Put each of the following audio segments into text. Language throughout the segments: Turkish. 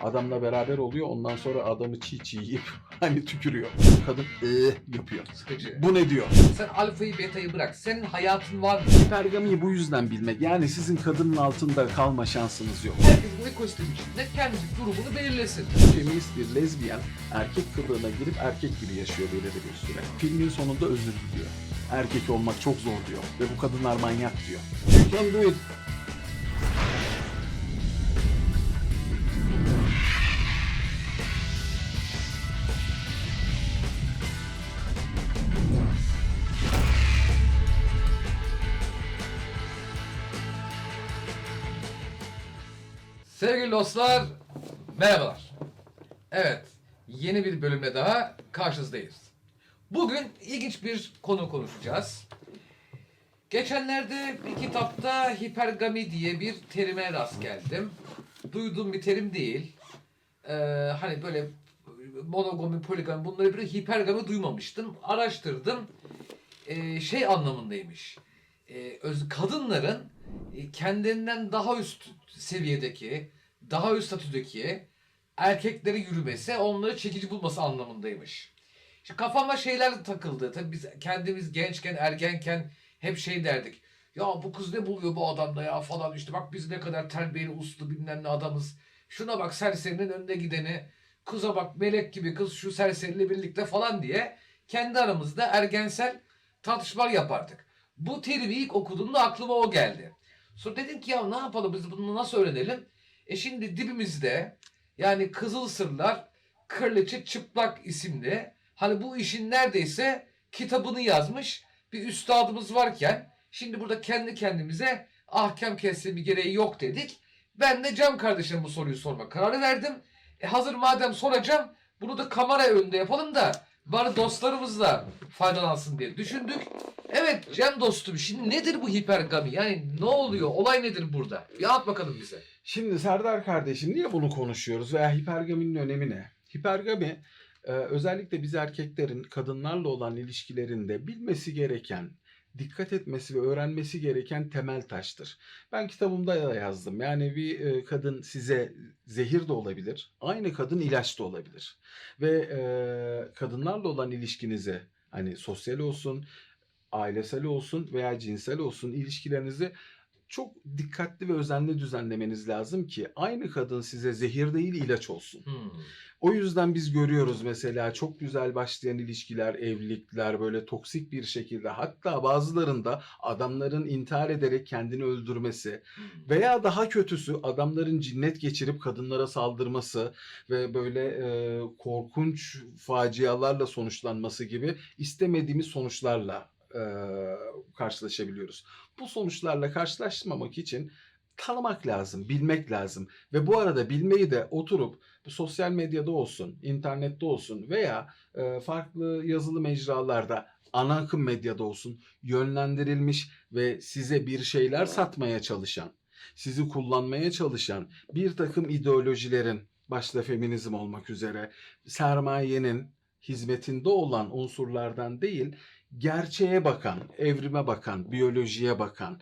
Adamla beraber oluyor. Ondan sonra adamı çiğ çiğ yiyip hani tükürüyor. Kadın ee yapıyor. Sıkıcı. Bu ne diyor? Sen alfayı betayı bırak. Senin hayatın var? Hipergamiyi bu yüzden bilmek. Yani sizin kadının altında kalma şansınız yok. Herkes bu ekosistem içinde kendi durumunu belirlesin. Feminist bir lezbiyen erkek kılığına girip erkek gibi yaşıyor belirli bir süre. Filmin sonunda özür diliyor. Erkek olmak çok zor diyor ve bu kadınlar manyak diyor. You can do it. Sevgili dostlar, merhabalar. Evet, yeni bir bölümle daha karşınızdayız. Bugün ilginç bir konu konuşacağız. Geçenlerde bir kitapta hipergami diye bir terime rast geldim. Duyduğum bir terim değil. Ee, hani böyle monogami, poligami bunları bir hipergami duymamıştım. Araştırdım. Ee, şey anlamındaymış. Ee, öz, kadınların e, kendilerinden daha üst seviyedeki, daha üst statüdeki erkekleri yürümesi, onları çekici bulması anlamındaymış. Şimdi kafama şeyler takıldı. Tabii biz kendimiz gençken, ergenken hep şey derdik. Ya bu kız ne buluyor bu adamda ya falan işte bak biz ne kadar terbiyeli, uslu bilmem ne adamız. Şuna bak serserinin önüne gideni. Kıza bak melek gibi kız şu serseriyle birlikte falan diye kendi aramızda ergensel tartışmalar yapardık. Bu terimi ilk okuduğumda aklıma o geldi. Sonra dedim ki ya ne yapalım biz bunu nasıl öğrenelim? E şimdi dibimizde yani Kızıl Sırlar Kraliçe Çıplak isimli hani bu işin neredeyse kitabını yazmış bir üstadımız varken şimdi burada kendi kendimize ahkam kesme gereği yok dedik. Ben de Cem kardeşime bu soruyu sorma kararı verdim. E hazır madem soracağım bunu da kamera önünde yapalım da bari dostlarımız da faydalansın diye düşündük. Evet Cem dostum şimdi nedir bu hipergami? Yani ne oluyor? Olay nedir burada? Bir at bakalım bize. Şimdi Serdar kardeşim niye bunu konuşuyoruz veya hipergaminin önemi ne? Hipergami e, özellikle biz erkeklerin kadınlarla olan ilişkilerinde bilmesi gereken, dikkat etmesi ve öğrenmesi gereken temel taştır. Ben kitabımda da yazdım. Yani bir e, kadın size zehir de olabilir, aynı kadın ilaç da olabilir. Ve e, kadınlarla olan ilişkinize hani sosyal olsun, ailesel olsun veya cinsel olsun ilişkilerinizi çok dikkatli ve özenli düzenlemeniz lazım ki aynı kadın size zehir değil ilaç olsun. Hmm. O yüzden biz görüyoruz mesela çok güzel başlayan ilişkiler, evlilikler böyle toksik bir şekilde hatta bazılarında adamların intihar ederek kendini öldürmesi veya daha kötüsü adamların cinnet geçirip kadınlara saldırması ve böyle e, korkunç facialarla sonuçlanması gibi istemediğimiz sonuçlarla e, karşılaşabiliyoruz. Bu sonuçlarla karşılaşmamak için tanımak lazım, bilmek lazım. Ve bu arada bilmeyi de oturup sosyal medyada olsun, internette olsun veya e, farklı yazılı mecralarda ana akım medyada olsun yönlendirilmiş ve size bir şeyler satmaya çalışan, sizi kullanmaya çalışan bir takım ideolojilerin başta feminizm olmak üzere sermayenin hizmetinde olan unsurlardan değil, gerçeğe bakan, evrime bakan, biyolojiye bakan,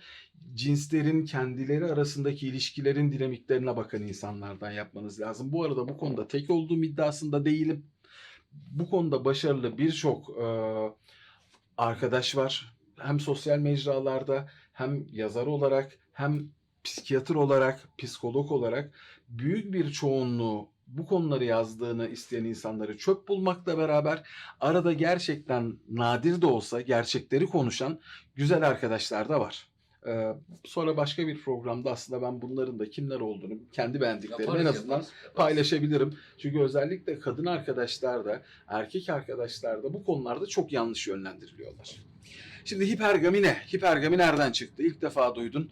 cinslerin kendileri arasındaki ilişkilerin dinamiklerine bakan insanlardan yapmanız lazım. Bu arada bu konuda tek olduğum iddiasında değilim. Bu konuda başarılı birçok e, arkadaş var. Hem sosyal mecralarda hem yazar olarak hem psikiyatr olarak, psikolog olarak büyük bir çoğunluğu bu konuları yazdığını isteyen insanları çöp bulmakla beraber arada gerçekten nadir de olsa gerçekleri konuşan güzel arkadaşlar da var. Ee, sonra başka bir programda aslında ben bunların da kimler olduğunu kendi beğendiklerimi en Yaparız, azından yaparız, yaparız. paylaşabilirim. Çünkü özellikle kadın arkadaşlar da erkek arkadaşlar da bu konularda çok yanlış yönlendiriliyorlar. Şimdi hipergami ne? Hipergami nereden çıktı? İlk defa duydun.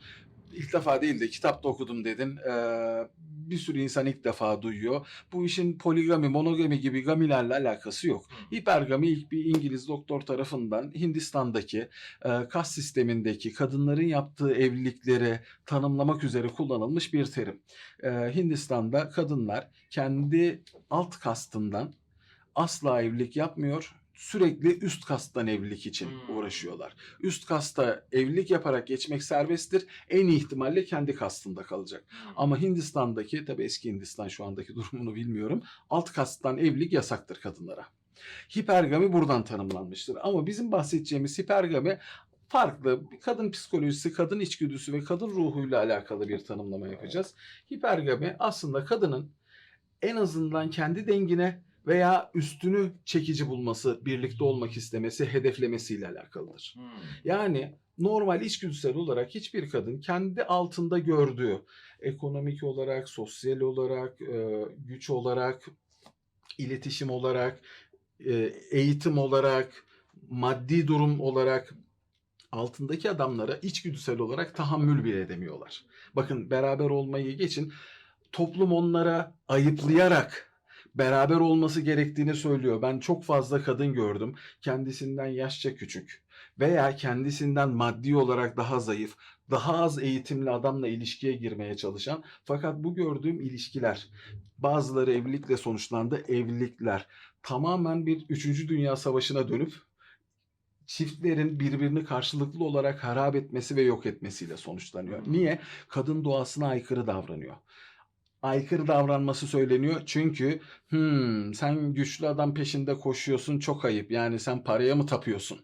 İlk defa değil de kitapta okudum dedin. Ee, bir sürü insan ilk defa duyuyor. Bu işin poligami, monogami gibi gamilerle alakası yok. Hı. Hipergami ilk bir İngiliz doktor tarafından Hindistan'daki e, kas sistemindeki kadınların yaptığı evlilikleri tanımlamak üzere kullanılmış bir terim. E, Hindistan'da kadınlar kendi alt kastından asla evlilik yapmıyor. Sürekli üst kasttan evlilik için Hmm. uğraşıyorlar. Üst kasta evlilik yaparak geçmek serbesttir. En iyi ihtimalle kendi kastında kalacak. Ama Hindistan'daki tabii eski Hindistan şu andaki durumunu bilmiyorum. Alt kasttan evlilik yasaktır kadınlara. Hipergami buradan tanımlanmıştır. Ama bizim bahsedeceğimiz hipergami farklı. Bir Kadın psikolojisi, kadın içgüdüsü ve kadın ruhuyla alakalı bir tanımlama yapacağız. Hipergami aslında kadının en azından kendi dengine veya üstünü çekici bulması, birlikte olmak istemesi, hedeflemesiyle alakalıdır. Hmm. Yani normal içgüdüsel olarak hiçbir kadın kendi altında gördüğü ekonomik olarak, sosyal olarak, e, güç olarak, iletişim olarak, e, eğitim olarak, maddi durum olarak altındaki adamlara içgüdüsel olarak tahammül bile edemiyorlar. Bakın beraber olmayı geçin. Toplum onlara ayıplayarak beraber olması gerektiğini söylüyor. Ben çok fazla kadın gördüm. Kendisinden yaşça küçük veya kendisinden maddi olarak daha zayıf, daha az eğitimli adamla ilişkiye girmeye çalışan fakat bu gördüğüm ilişkiler bazıları evlilikle sonuçlandı. Evlilikler tamamen bir 3. Dünya Savaşı'na dönüp çiftlerin birbirini karşılıklı olarak harap etmesi ve yok etmesiyle sonuçlanıyor. Niye? Kadın doğasına aykırı davranıyor. Aykırı davranması söyleniyor çünkü hmm, sen güçlü adam peşinde koşuyorsun çok ayıp. Yani sen paraya mı tapıyorsun?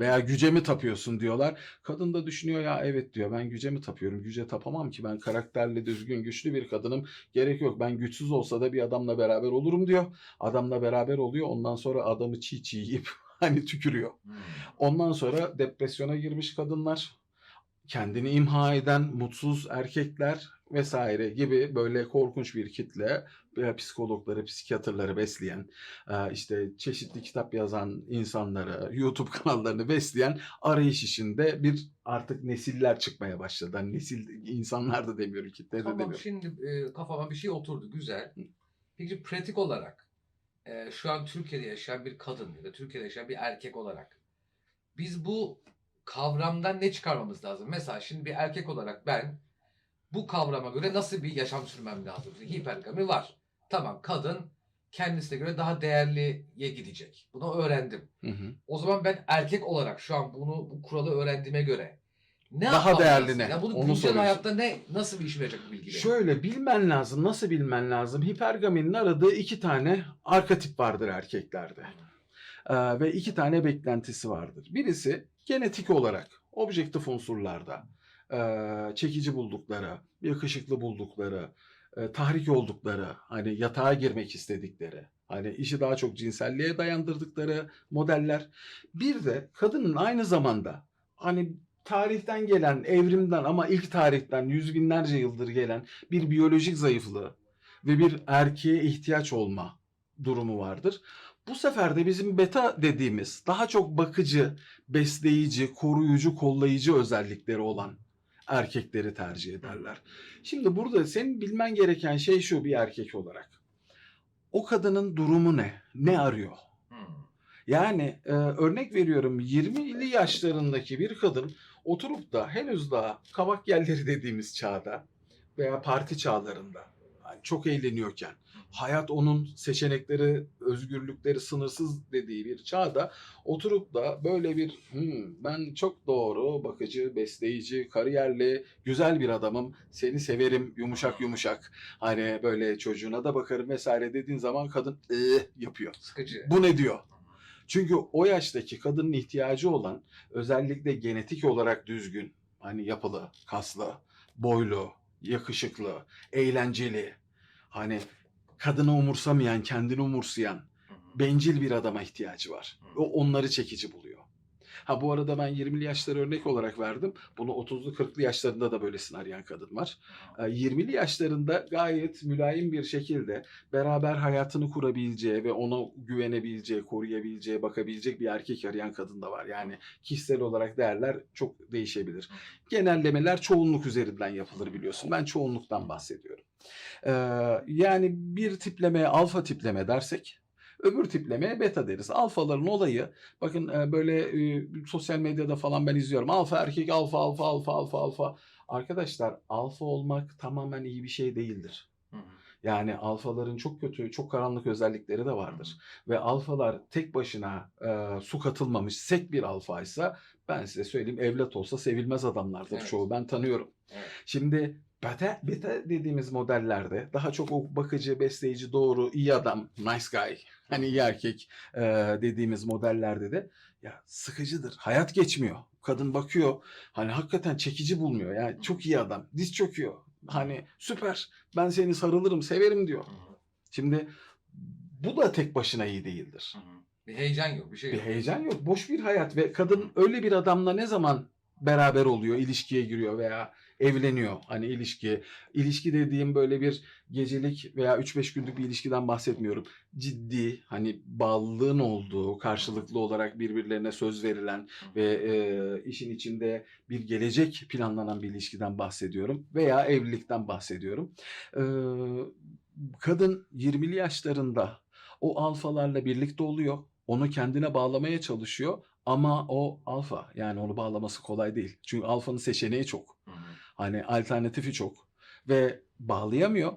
Veya güce mi tapıyorsun diyorlar. Kadın da düşünüyor ya evet diyor ben güce mi tapıyorum? Güce tapamam ki ben karakterli düzgün güçlü bir kadınım. Gerek yok ben güçsüz olsa da bir adamla beraber olurum diyor. Adamla beraber oluyor ondan sonra adamı çiğ çiğ yiyip hani tükürüyor. Ondan sonra depresyona girmiş kadınlar, kendini imha eden mutsuz erkekler vesaire gibi böyle korkunç bir kitle e, psikologları, psikiyatrları besleyen, e, işte çeşitli kitap yazan insanları, YouTube kanallarını besleyen arayış içinde bir artık nesiller çıkmaya başladı. Hani nesil insanlar da demiyorum, kitle de Tamam demiyorum. şimdi e, kafama bir şey oturdu güzel. Peki pratik olarak e, şu an Türkiye'de yaşayan bir kadın ya da Türkiye'de yaşayan bir erkek olarak biz bu kavramdan ne çıkarmamız lazım? Mesela şimdi bir erkek olarak ben bu kavrama göre nasıl bir yaşam sürmem lazım? Hipergami var. Tamam kadın kendisine göre daha değerliye gidecek. Bunu öğrendim. Hı hı. O zaman ben erkek olarak şu an bunu bu kuralı öğrendiğime göre ne Daha değerli ne? Ya bunu Onu güncel soruyorsun. hayatta ne nasıl bir işime yarayacak bu bilgi? benim? Şöyle bilmen lazım. Nasıl bilmen lazım? Hipergaminin aradığı iki tane arketip vardır erkeklerde. Ee, ve iki tane beklentisi vardır. Birisi genetik olarak objektif unsurlarda çekici buldukları, yakışıklı buldukları, tahrik oldukları, hani yatağa girmek istedikleri, hani işi daha çok cinselliğe dayandırdıkları modeller. Bir de kadının aynı zamanda hani tarihten gelen, evrimden ama ilk tarihten yüz binlerce yıldır gelen bir biyolojik zayıflığı ve bir erkeğe ihtiyaç olma durumu vardır. Bu sefer de bizim beta dediğimiz daha çok bakıcı, besleyici, koruyucu, kollayıcı özellikleri olan erkekleri tercih ederler. Şimdi burada senin bilmen gereken şey şu bir erkek olarak. O kadının durumu ne? Ne arıyor? Hmm. Yani e, örnek veriyorum 20'li yaşlarındaki bir kadın oturup da henüz daha kabak yerleri dediğimiz çağda veya parti çağlarında yani çok eğleniyorken hayat onun seçenekleri, özgürlükleri sınırsız dediği bir çağda oturup da böyle bir "Hmm, ben çok doğru, bakıcı, besleyici, kariyerli, güzel bir adamım, seni severim, yumuşak yumuşak, hani böyle çocuğuna da bakarım vesaire dediğin zaman kadın "Ee," yapıyor. Sıkıcı. Bu ne diyor? Çünkü o yaştaki kadının ihtiyacı olan özellikle genetik olarak düzgün, hani yapılı, kaslı, boylu, yakışıklı, eğlenceli, hani kadını umursamayan, kendini umursayan, bencil bir adama ihtiyacı var. O onları çekici buluyor. Ha bu arada ben 20'li yaşları örnek olarak verdim. Bunu 30'lu 40'lı yaşlarında da böylesini arayan kadın var. E, 20'li yaşlarında gayet mülayim bir şekilde beraber hayatını kurabileceği ve ona güvenebileceği, koruyabileceği, bakabilecek bir erkek arayan kadın da var. Yani kişisel olarak değerler çok değişebilir. Genellemeler çoğunluk üzerinden yapılır biliyorsun. Ben çoğunluktan bahsediyorum. E, yani bir tiplemeye alfa tipleme dersek öbür tiplemeye beta deriz. Alfaların olayı bakın e, böyle e, sosyal medyada falan ben izliyorum. Alfa erkek alfa alfa alfa alfa alfa. Arkadaşlar alfa olmak tamamen iyi bir şey değildir. Yani alfaların çok kötü, çok karanlık özellikleri de vardır. Ve alfalar tek başına e, su katılmamış sek bir alfaysa ben size söyleyeyim evlat olsa sevilmez adamlardır Evet. çoğu ben tanıyorum. Evet. Şimdi beta, beta dediğimiz modellerde daha çok o bakıcı, besleyici, doğru, iyi adam, nice guy, hani iyi erkek e, dediğimiz modellerde de ya sıkıcıdır. Hayat geçmiyor. Kadın bakıyor hani hakikaten çekici bulmuyor. Yani çok iyi adam. Diz çöküyor. Hani süper. Ben seni sarılırım, severim diyor. Şimdi bu da tek başına iyi değildir. Bir heyecan yok, bir şey Bir yok. heyecan yok. Boş bir hayat ve kadın öyle bir adamla ne zaman beraber oluyor, ilişkiye giriyor veya evleniyor. Hani ilişki. İlişki dediğim böyle bir gecelik veya 3-5 günlük bir ilişkiden bahsetmiyorum. Ciddi hani bağlılığın olduğu, karşılıklı olarak birbirlerine söz verilen ve e, işin içinde bir gelecek planlanan bir ilişkiden bahsediyorum. Veya evlilikten bahsediyorum. E, kadın 20'li yaşlarında o alfalarla birlikte oluyor. Onu kendine bağlamaya çalışıyor. Ama o alfa yani onu bağlaması kolay değil. Çünkü alfanın seçeneği çok. Hı hı. Hani alternatifi çok. Ve bağlayamıyor.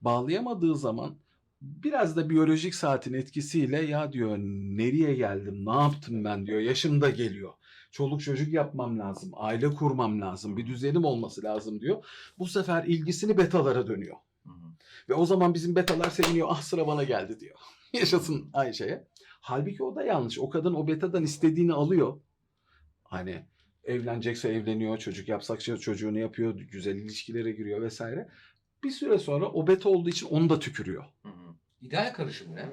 Bağlayamadığı zaman biraz da biyolojik saatin etkisiyle ya diyor nereye geldim ne yaptım ben diyor yaşım da geliyor. Çoluk çocuk yapmam lazım, aile kurmam lazım, bir düzenim olması lazım diyor. Bu sefer ilgisini betalara dönüyor. Hı hı. Ve o zaman bizim betalar seviniyor. Ah sıra bana geldi diyor. Yaşasın Ayşe'ye. Halbuki o da yanlış. O kadın o betadan istediğini alıyor. Hani evlenecekse evleniyor, çocuk yapsakça çocuğunu yapıyor, güzel ilişkilere giriyor vesaire. Bir süre sonra o beta olduğu için onu da tükürüyor. Hı hı. İdeal karışım ne?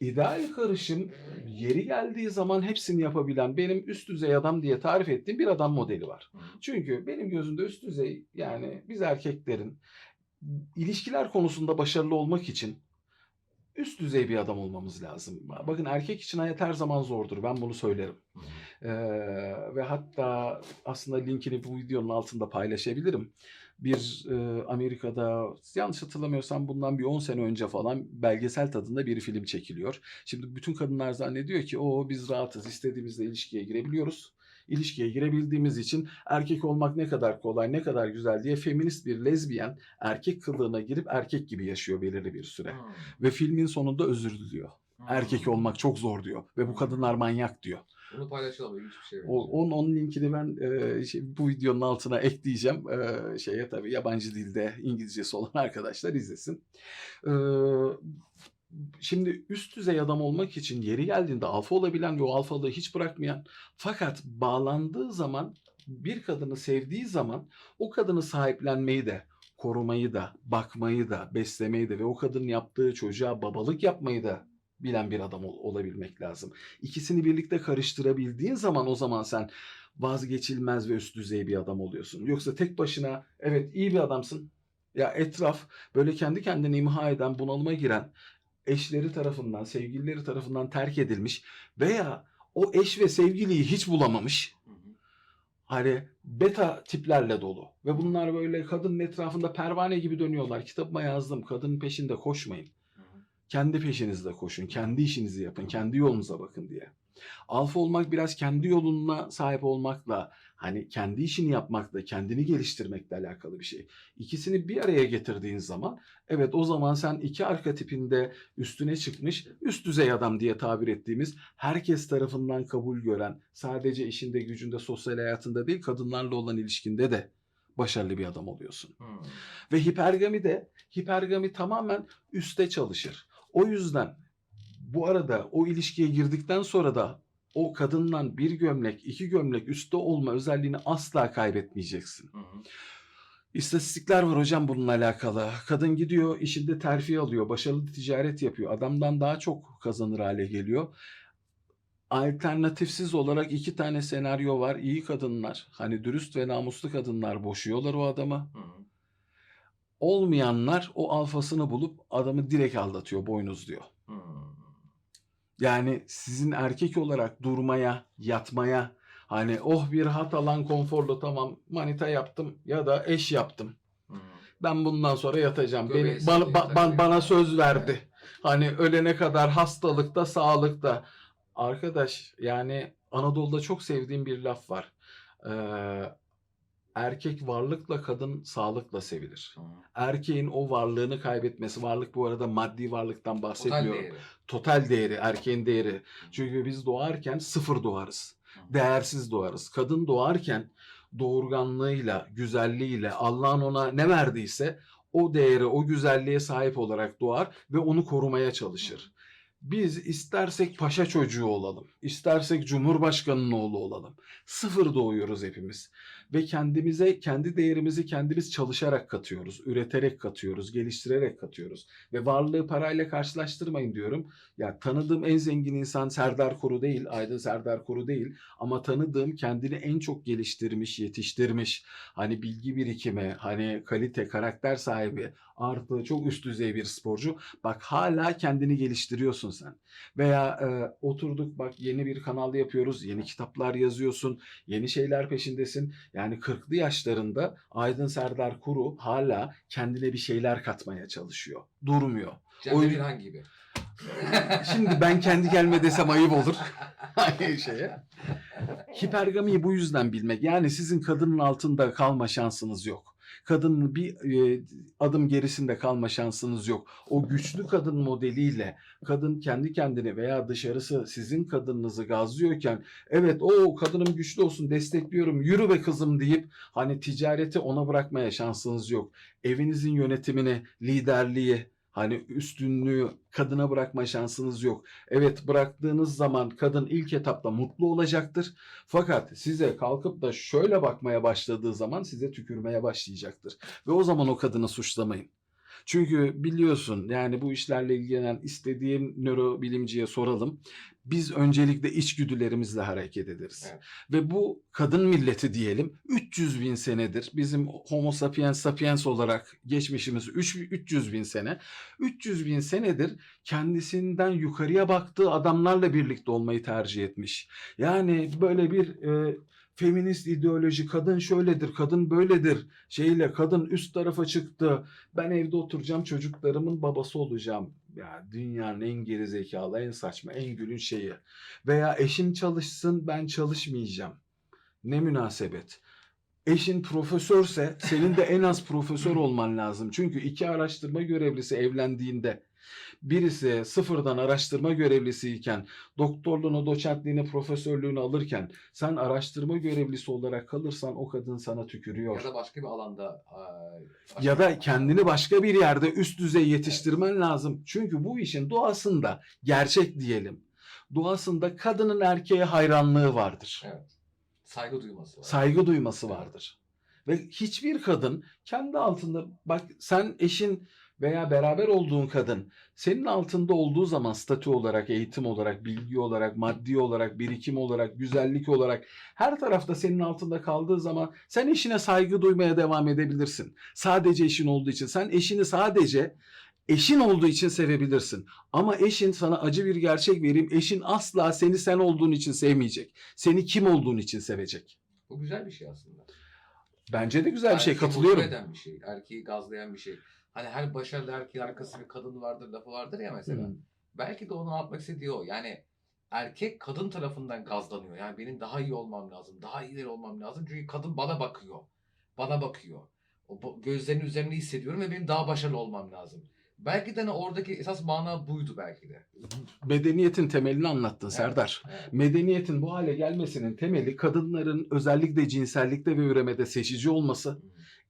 İdeal karışım yeri geldiği zaman hepsini yapabilen benim üst düzey adam diye tarif ettiğim bir adam modeli var. Hı. Çünkü benim gözümde üst düzey yani biz erkeklerin ilişkiler konusunda başarılı olmak için üst düzey bir adam olmamız lazım. Bakın erkek için hayat her zaman zordur. Ben bunu söylerim. Ee, ve hatta aslında linkini bu videonun altında paylaşabilirim. Bir e, Amerika'da yanlış hatırlamıyorsam bundan bir 10 sene önce falan belgesel tadında bir film çekiliyor. Şimdi bütün kadınlar zannediyor ki o biz rahatız istediğimizde ilişkiye girebiliyoruz. İlişkiye girebildiğimiz için erkek olmak ne kadar kolay, ne kadar güzel diye feminist bir lezbiyen erkek kılığına girip erkek gibi yaşıyor belirli bir süre. Hı. Ve filmin sonunda özür diliyor. Hı. Erkek olmak çok zor diyor ve bu kadınlar manyak diyor. Bunu paylaşalım. Hiçbir şey. O, onun, onun linkini ben e, şey, bu videonun altına ekleyeceğim. E, şeye tabii yabancı dilde İngilizcesi olan arkadaşlar izlesin. E, şimdi üst düzey adam olmak için yeri geldiğinde alfa olabilen ve o alfalığı hiç bırakmayan fakat bağlandığı zaman bir kadını sevdiği zaman o kadını sahiplenmeyi de korumayı da, bakmayı da, beslemeyi de ve o kadının yaptığı çocuğa babalık yapmayı da bilen bir adam ol- olabilmek lazım. İkisini birlikte karıştırabildiğin zaman o zaman sen vazgeçilmez ve üst düzey bir adam oluyorsun. Yoksa tek başına evet iyi bir adamsın. Ya etraf böyle kendi kendine imha eden, bunalıma giren, eşleri tarafından, sevgilileri tarafından terk edilmiş veya o eş ve sevgiliyi hiç bulamamış. Hı hı. Hani beta tiplerle dolu. Ve bunlar böyle kadının etrafında pervane gibi dönüyorlar. Kitabıma yazdım. Kadının peşinde koşmayın. Kendi peşinizde koşun. Kendi işinizi yapın. Kendi yolunuza bakın diye. Alfa olmak biraz kendi yoluna sahip olmakla, hani kendi işini yapmakla, kendini geliştirmekle alakalı bir şey. İkisini bir araya getirdiğin zaman, evet o zaman sen iki arka tipinde üstüne çıkmış, üst düzey adam diye tabir ettiğimiz, herkes tarafından kabul gören, sadece işinde, gücünde, sosyal hayatında değil, kadınlarla olan ilişkinde de başarılı bir adam oluyorsun. Hı. Ve hipergami de hipergami tamamen üste çalışır. O yüzden bu arada o ilişkiye girdikten sonra da o kadından bir gömlek, iki gömlek üstte olma özelliğini asla kaybetmeyeceksin. Hı hı. İstatistikler var hocam bununla alakalı. Kadın gidiyor işinde terfi alıyor, başarılı ticaret yapıyor. Adamdan daha çok kazanır hale geliyor. Alternatifsiz olarak iki tane senaryo var. İyi kadınlar, hani dürüst ve namuslu kadınlar boşuyorlar o adamı. Hı. Olmayanlar o alfasını bulup adamı direkt aldatıyor, boynuzluyor. Hı. Yani sizin erkek olarak durmaya, yatmaya, hani oh bir rahat alan konforlu tamam manita yaptım ya da eş yaptım. Hı. Ben bundan sonra yatacağım. Göbeği Beni, ba- tabii ban- bana söz verdi. Evet. Hani ölene kadar hastalıkta, sağlıkta. Arkadaş yani Anadolu'da çok sevdiğim bir laf var. Ee, Erkek varlıkla kadın sağlıkla sevilir. Hı. Erkeğin o varlığını kaybetmesi, varlık bu arada maddi varlıktan Total bahsetmiyorum. değeri. Total değeri, erkeğin değeri. Çünkü biz doğarken sıfır doğarız. Hı. Değersiz doğarız. Kadın doğarken doğurganlığıyla, güzelliğiyle Allah'ın ona ne verdiyse o değere, o güzelliğe sahip olarak doğar ve onu korumaya çalışır. Biz istersek paşa çocuğu olalım, istersek cumhurbaşkanının oğlu olalım. Sıfır doğuyoruz hepimiz. Ve kendimize, kendi değerimizi kendimiz çalışarak katıyoruz, üreterek katıyoruz, geliştirerek katıyoruz. Ve varlığı parayla karşılaştırmayın diyorum. Ya tanıdığım en zengin insan Serdar Koru değil, Aydın Serdar Koru değil. Ama tanıdığım kendini en çok geliştirmiş, yetiştirmiş, hani bilgi birikimi, hani kalite, karakter sahibi, artı çok üst düzey bir sporcu. Bak hala kendini geliştiriyorsun sen. Veya e, oturduk bak yeni bir kanal yapıyoruz, yeni kitaplar yazıyorsun, yeni şeyler peşindesin. Yani 40'lı yaşlarında Aydın Serdar Kuru hala kendine bir şeyler katmaya çalışıyor. Durmuyor. Cem Oyun- Demirhan gibi. Şimdi ben kendi gelme desem ayıp olur. Aynı şeye. Hipergamiyi bu yüzden bilmek. Yani sizin kadının altında kalma şansınız yok. Kadının bir e, adım gerisinde kalma şansınız yok. O güçlü kadın modeliyle kadın kendi kendini veya dışarısı sizin kadınınızı gazlıyorken evet o kadınım güçlü olsun destekliyorum yürü be kızım deyip hani ticareti ona bırakmaya şansınız yok. Evinizin yönetimini, liderliği, Hani üstünlüğü kadına bırakma şansınız yok. Evet bıraktığınız zaman kadın ilk etapta mutlu olacaktır. Fakat size kalkıp da şöyle bakmaya başladığı zaman size tükürmeye başlayacaktır. Ve o zaman o kadını suçlamayın. Çünkü biliyorsun yani bu işlerle ilgilenen istediğim nörobilimciye soralım. Biz öncelikle içgüdülerimizle hareket ederiz. Evet. Ve bu kadın milleti diyelim 300 bin senedir bizim homo sapiens sapiens olarak geçmişimiz 3, 300 bin sene. 300 bin senedir kendisinden yukarıya baktığı adamlarla birlikte olmayı tercih etmiş. Yani böyle bir e, feminist ideoloji kadın şöyledir, kadın böyledir şeyle kadın üst tarafa çıktı. Ben evde oturacağım çocuklarımın babası olacağım. Ya dünyanın en geri zekalı, en saçma, en gülün şeyi. Veya eşim çalışsın ben çalışmayacağım. Ne münasebet. Eşin profesörse senin de en az profesör olman lazım. Çünkü iki araştırma görevlisi evlendiğinde birisi sıfırdan araştırma görevlisiyken doktorluğunu, doçentliğini, profesörlüğünü alırken sen araştırma görevlisi olarak kalırsan o kadın sana tükürüyor. Ya da başka bir alanda. başka Ya da kendini başka bir yerde üst düzey yetiştirmen lazım. Çünkü bu işin doğasında gerçek diyelim. Doğasında kadının erkeğe hayranlığı vardır. Evet. Saygı duyması var. Saygı duyması vardır. Ve hiçbir kadın kendi altında bak sen eşin veya beraber olduğun kadın senin altında olduğu zaman statü olarak, eğitim olarak, bilgi olarak, maddi olarak, birikim olarak, güzellik olarak her tarafta senin altında kaldığı zaman sen eşine saygı duymaya devam edebilirsin. Sadece eşin olduğu için. Sen eşini sadece eşin olduğu için sevebilirsin. Ama eşin sana acı bir gerçek vereyim. Eşin asla seni sen olduğun için sevmeyecek. Seni kim olduğun için sevecek. Bu güzel bir şey aslında. Bence de güzel bir şey Erkeği katılıyorum. eden bir şey. Erkeği gazlayan bir şey. Hani her başarılı erkeğin arkasında bir kadın vardır lafı vardır ya mesela. Hı. Belki de onu yapmak istediği o. Yani erkek kadın tarafından gazlanıyor. Yani benim daha iyi olmam lazım. Daha ileri olmam lazım. Çünkü kadın bana bakıyor. Bana bakıyor. O gözlerinin üzerinde hissediyorum ve benim daha başarılı olmam lazım. Belki de hani oradaki esas mana buydu belki de. Medeniyetin temelini anlattın Evet. Serdar. Evet. Medeniyetin bu hale gelmesinin temeli kadınların özellikle cinsellikte ve üremede seçici olması, Hı.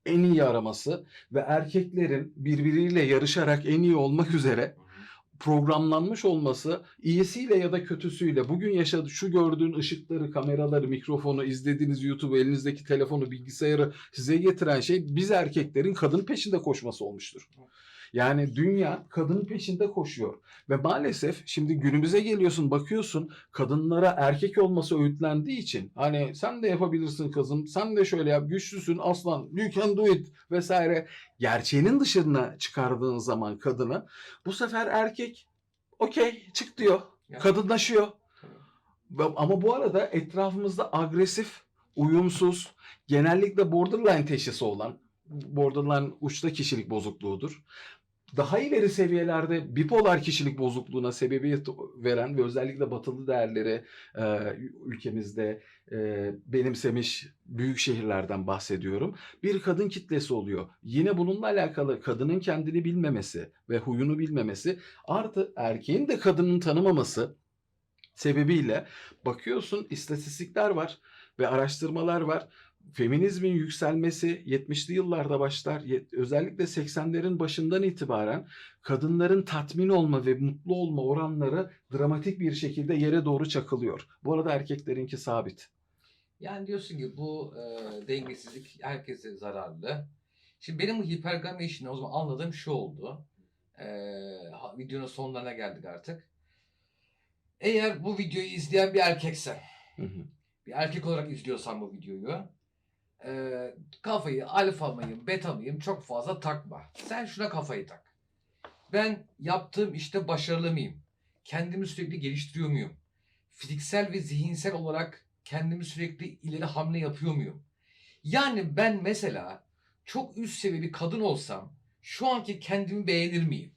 En iyi araması ve erkeklerin birbiriyle yarışarak en iyi olmak üzere programlanmış olması iyisiyle ya da kötüsüyle bugün yaşadığı şu gördüğün ışıkları, kameraları, mikrofonu, izlediğiniz YouTube'u, elinizdeki telefonu, bilgisayarı size getiren şey biz erkeklerin kadın peşinde koşması olmuştur. Yani dünya kadın peşinde koşuyor. Ve maalesef şimdi günümüze geliyorsun bakıyorsun kadınlara erkek olması öğütlendiği için hani sen de yapabilirsin kızım sen de şöyle yap güçlüsün aslan you can do it vesaire. Gerçeğinin dışına çıkardığın zaman kadını bu sefer erkek okey çık diyor. Kadınlaşıyor. Ama bu arada etrafımızda agresif uyumsuz genellikle borderline teşhisi olan borderline uçta kişilik bozukluğudur daha ileri seviyelerde bipolar kişilik bozukluğuna sebebiyet veren ve özellikle batılı değerleri e, ülkemizde e, benimsemiş büyük şehirlerden bahsediyorum. Bir kadın kitlesi oluyor. Yine bununla alakalı kadının kendini bilmemesi ve huyunu bilmemesi artı erkeğin de kadının tanımaması sebebiyle bakıyorsun istatistikler var ve araştırmalar var. Feminizmin yükselmesi 70'li yıllarda başlar. Özellikle 80'lerin başından itibaren kadınların tatmin olma ve mutlu olma oranları dramatik bir şekilde yere doğru çakılıyor. Bu arada erkeklerinki sabit. Yani diyorsun ki bu e, dengesizlik herkese zararlı. Şimdi benim bu hipergami işini o zaman anladığım şu oldu. E, videonun sonlarına geldik artık. Eğer bu videoyu izleyen bir erkeksen, Hı hı. bir erkek olarak izliyorsan bu videoyu, e, kafayı alfa mıyım, beta mıyım çok fazla takma. Sen şuna kafayı tak. Ben yaptığım işte başarılı mıyım? Kendimi sürekli geliştiriyor muyum? Fiziksel ve zihinsel olarak kendimi sürekli ileri hamle yapıyor muyum? Yani ben mesela çok üst seviye bir kadın olsam şu anki kendimi beğenir miyim?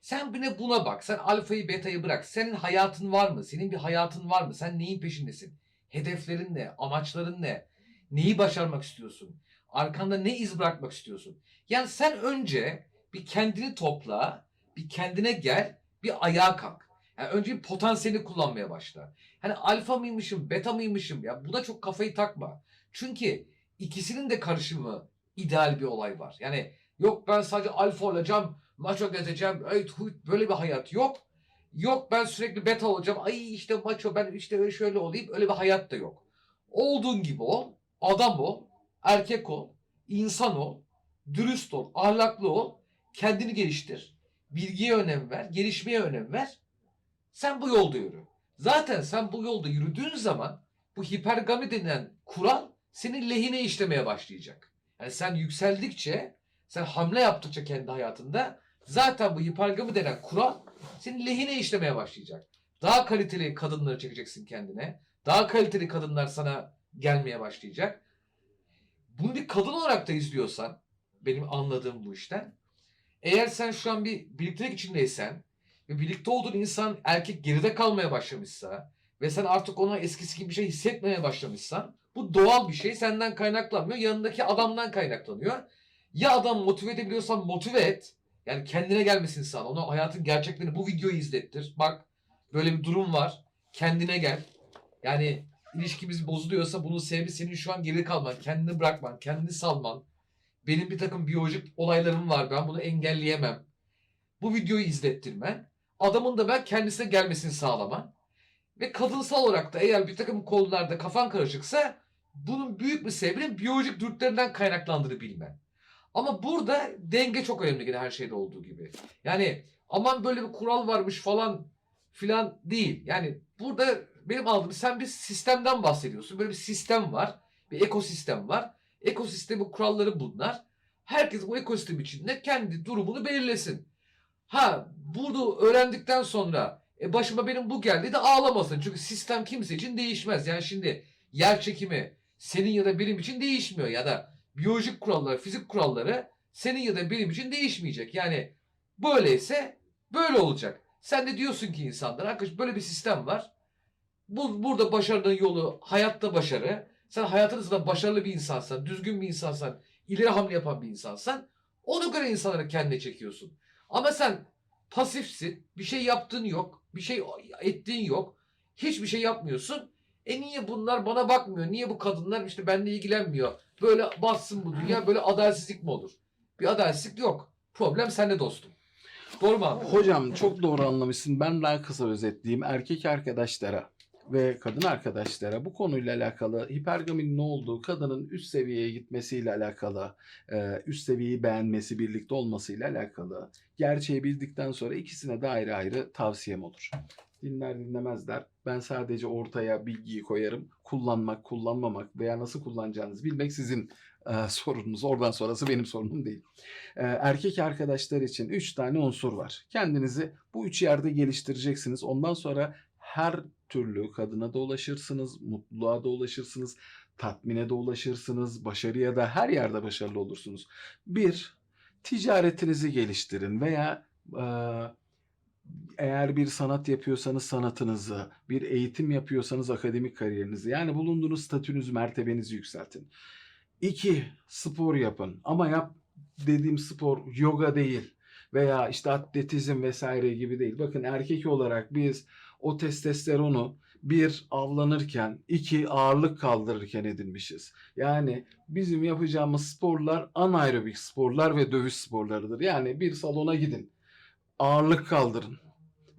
Sen bine buna bak. Sen alfayı betayı bırak. Senin hayatın var mı? Senin bir hayatın var mı? Sen neyin peşindesin? Hedeflerin ne? Amaçların ne? Neyi başarmak istiyorsun? Arkanda ne iz bırakmak istiyorsun? Yani sen önce bir kendini topla, bir kendine gel, bir ayağa kalk. Yani önce bir potansiyelini kullanmaya başla. Hani alfa mıymışım, beta mıymışım ya buna çok kafayı takma. Çünkü ikisinin de karışımı ideal bir olay var. Yani yok ben sadece alfa olacağım, maço gezeceğim, huyt böyle bir hayat yok. Yok ben sürekli beta olacağım, ay işte maço ben işte öyle şöyle olayım öyle bir hayat da yok. Olduğun gibi ol, adam ol, erkek ol, insan ol, dürüst ol, ahlaklı ol, kendini geliştir, bilgiye önem ver, gelişmeye önem ver. Sen bu yolda yürü. Zaten sen bu yolda yürüdüğün zaman bu hipergami denilen kural senin lehine işlemeye başlayacak. Yani sen yükseldikçe, sen hamle yaptıkça kendi hayatında zaten bu hipergami denen kural senin lehine işlemeye başlayacak. Daha kaliteli kadınları çekeceksin kendine. Daha kaliteli kadınlar sana gelmeye başlayacak. Bunu bir kadın olarak da izliyorsan, benim anladığım bu işten. Eğer sen şu an bir birliktelik içindeysen ve birlikte olduğun insan erkek geride kalmaya başlamışsa ve sen artık ona eskisi gibi bir şey hissetmeye başlamışsan bu doğal bir şey senden kaynaklanmıyor yanındaki adamdan kaynaklanıyor. Ya adam motive edebiliyorsan motive et. Yani kendine gelmesin sağla. Ona hayatın gerçeklerini bu videoyu izlettir. Bak böyle bir durum var. Kendine gel. Yani ilişkimiz bozuluyorsa bunun sebebi senin şu an geri kalman, kendini bırakman, kendini salman. Benim bir takım biyolojik olaylarım var. Ben bunu engelleyemem. Bu videoyu izlettirmen. Adamın da ben kendisine gelmesini sağlaman. Ve kadınsal olarak da eğer bir takım konularda kafan karışıksa bunun büyük bir sebebinin biyolojik dürtlerinden kaynaklandığını bilmen. Ama burada denge çok önemli yine her şeyde olduğu gibi. Yani aman böyle bir kural varmış falan filan değil. Yani burada benim aldığım sen bir sistemden bahsediyorsun. Böyle bir sistem var. Bir ekosistem var. Ekosistemin kuralları bunlar. Herkes bu ekosistem içinde kendi durumunu belirlesin. Ha burada öğrendikten sonra e başıma benim bu geldi de ağlamasın. Çünkü sistem kimse için değişmez. Yani şimdi yer çekimi senin ya da benim için değişmiyor ya da biyolojik kurallar, fizik kuralları senin ya da benim için değişmeyecek. Yani böyleyse böyle olacak. Sen de diyorsun ki insanlara arkadaş böyle bir sistem var. Bu, burada başarının yolu hayatta başarı. Sen hayatınızda başarılı bir insansan, düzgün bir insansan, ileri hamle yapan bir insansan ona göre insanları kendine çekiyorsun. Ama sen pasifsin, bir şey yaptığın yok, bir şey ettiğin yok, hiçbir şey yapmıyorsun. E niye bunlar bana bakmıyor? Niye bu kadınlar işte benimle ilgilenmiyor? Böyle bassın bu dünya, böyle adaletsizlik mi olur? Bir adaletsizlik yok. Problem sende dostum. Doğru mu abi? Hocam çok doğru anlamışsın. Ben daha kısa özetleyeyim. Erkek arkadaşlara ve kadın arkadaşlara bu konuyla alakalı hipergaminin ne olduğu, kadının üst seviyeye gitmesiyle alakalı, e, üst seviyeyi beğenmesi, birlikte olmasıyla alakalı gerçeği bildikten sonra ikisine de ayrı ayrı tavsiyem olur. Dinler dinlemezler. Ben sadece ortaya bilgiyi koyarım. Kullanmak, kullanmamak veya nasıl kullanacağınızı bilmek sizin e, sorununuz. Oradan sonrası benim sorunum değil. E, erkek arkadaşlar için 3 tane unsur var. Kendinizi bu üç yerde geliştireceksiniz. Ondan sonra her türlü kadına da ulaşırsınız, mutluluğa da ulaşırsınız, tatmine de ulaşırsınız, başarıya da her yerde başarılı olursunuz. Bir, ticaretinizi geliştirin veya eğer bir sanat yapıyorsanız sanatınızı, bir eğitim yapıyorsanız akademik kariyerinizi, yani bulunduğunuz statünüzü, mertebenizi yükseltin. İki, spor yapın. Ama yap dediğim spor yoga değil veya işte atletizm vesaire gibi değil. Bakın erkek olarak biz o testosteronu bir avlanırken, iki ağırlık kaldırırken edinmişiz. Yani bizim yapacağımız sporlar anaerobik sporlar ve dövüş sporlarıdır. Yani bir salona gidin, ağırlık kaldırın.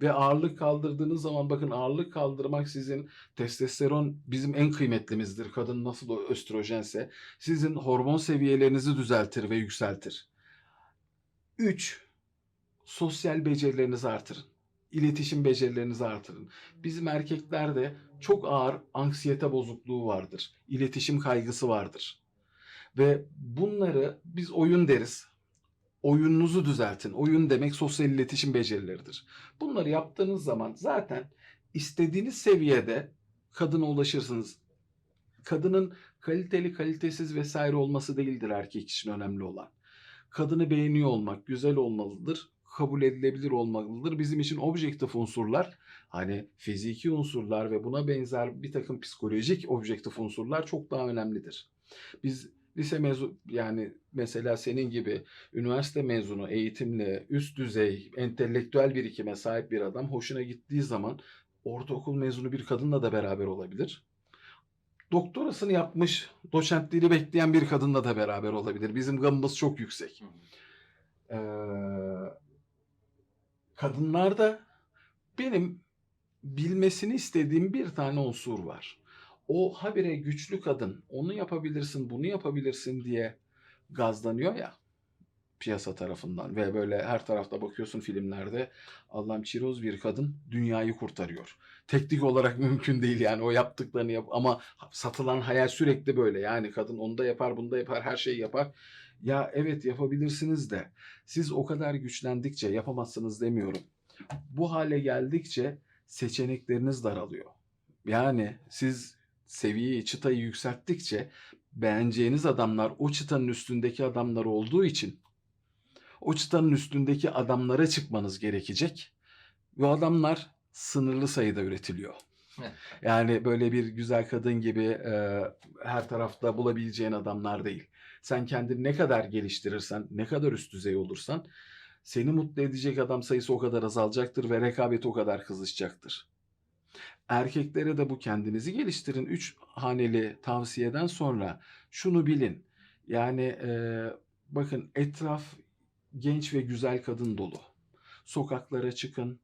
Ve ağırlık kaldırdığınız zaman bakın ağırlık kaldırmak sizin testosteron bizim en kıymetlimizdir. Kadın nasıl o östrojense sizin hormon seviyelerinizi düzeltir ve yükseltir. 3. Sosyal becerilerinizi artırın. İletişim becerilerinizi artırın. Bizim erkeklerde çok ağır anksiyete bozukluğu vardır. İletişim kaygısı vardır. Ve bunları biz oyun deriz. Oyununuzu düzeltin. Oyun demek sosyal iletişim becerileridir. Bunları yaptığınız zaman zaten istediğiniz seviyede kadına ulaşırsınız. Kadının kaliteli, kalitesiz vesaire olması değildir erkek için önemli olan. Kadını beğeniyor olmak, güzel olmalıdır, kabul edilebilir olmalıdır. Bizim için objektif unsurlar, hani fiziki unsurlar ve buna benzer bir takım psikolojik objektif unsurlar çok daha önemlidir. Biz lise mezun yani mesela senin gibi üniversite mezunu, eğitimli, üst düzey, entelektüel birikime sahip bir adam hoşuna gittiği zaman ortaokul mezunu bir kadınla da beraber olabilir. Doktorasını yapmış, doçentliğini bekleyen bir kadınla da beraber olabilir. Bizim gamımız çok yüksek. Ee, kadınlarda benim bilmesini istediğim bir tane unsur var. O habire güçlü kadın, onu yapabilirsin, bunu yapabilirsin diye gazlanıyor ya piyasa tarafından ve böyle her tarafta bakıyorsun filmlerde Allah'ım çiroz bir kadın dünyayı kurtarıyor. Teknik olarak mümkün değil yani o yaptıklarını yap ama satılan hayal sürekli böyle yani kadın onu da yapar bunu da yapar her şeyi yapar. Ya evet yapabilirsiniz de siz o kadar güçlendikçe yapamazsınız demiyorum. Bu hale geldikçe seçenekleriniz daralıyor. Yani siz seviyeyi, çıtayı yükselttikçe beğeneceğiniz adamlar o çıtanın üstündeki adamlar olduğu için o çıtanın üstündeki adamlara çıkmanız gerekecek. Ve adamlar sınırlı sayıda üretiliyor. Yani böyle bir güzel kadın gibi e, her tarafta bulabileceğin adamlar değil. Sen kendini ne kadar geliştirirsen, ne kadar üst düzey olursan seni mutlu edecek adam sayısı o kadar azalacaktır ve rekabet o kadar kızışacaktır. Erkeklere de bu kendinizi geliştirin. Üç haneli tavsiyeden sonra şunu bilin. Yani e, bakın etraf genç ve güzel kadın dolu. Sokaklara çıkın,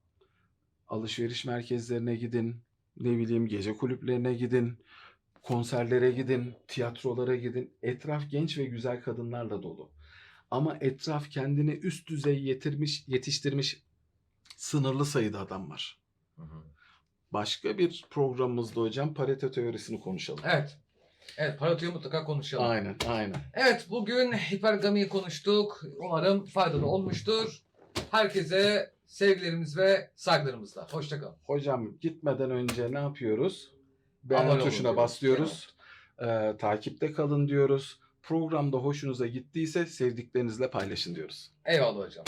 alışveriş merkezlerine gidin, ne bileyim gece kulüplerine gidin, konserlere gidin, tiyatrolara gidin. Etraf genç ve güzel kadınlarla dolu. Ama etraf kendini üst düzey yetirmiş, yetiştirmiş sınırlı sayıda adam var. Başka bir programımızda hocam Pareto teorisini konuşalım. Evet. Evet, Parato'yu mutlaka konuşalım. Aynen, aynen. Evet, bugün hipergamiyi konuştuk. Umarım faydalı olmuştur. Herkese sevgilerimiz ve saygılarımızla. Hoşçakalın. Hocam gitmeden önce ne yapıyoruz? Beğen Abone olun tuşuna diyoruz. basıyoruz. Ee, takipte kalın diyoruz. Programda hoşunuza gittiyse sevdiklerinizle paylaşın diyoruz. Eyvallah hocam.